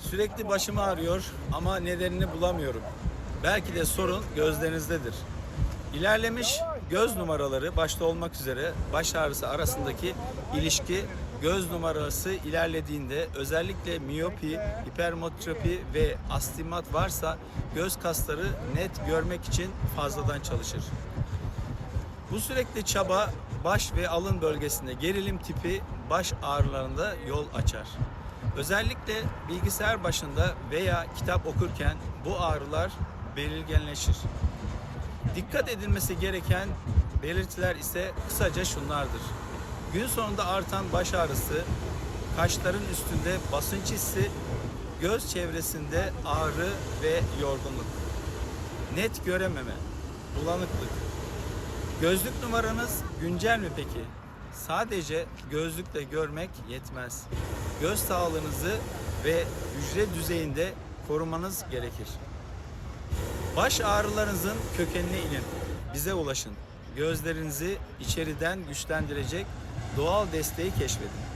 Sürekli başım ağrıyor ama nedenini bulamıyorum. Belki de sorun gözlerinizdedir. İlerlemiş göz numaraları başta olmak üzere baş ağrısı arasındaki ilişki göz numarası ilerlediğinde özellikle miyopi, hipermetropi ve astigmat varsa göz kasları net görmek için fazladan çalışır. Bu sürekli çaba baş ve alın bölgesinde gerilim tipi baş ağrılarında yol açar. Özellikle bilgisayar başında veya kitap okurken bu ağrılar belirginleşir. Dikkat edilmesi gereken belirtiler ise kısaca şunlardır. Gün sonunda artan baş ağrısı, kaşların üstünde basınç hissi, göz çevresinde ağrı ve yorgunluk. Net görememe, bulanıklık, Gözlük numaranız güncel mi peki? Sadece gözlükle görmek yetmez. Göz sağlığınızı ve hücre düzeyinde korumanız gerekir. Baş ağrılarınızın kökenine inin. Bize ulaşın. Gözlerinizi içeriden güçlendirecek doğal desteği keşfedin.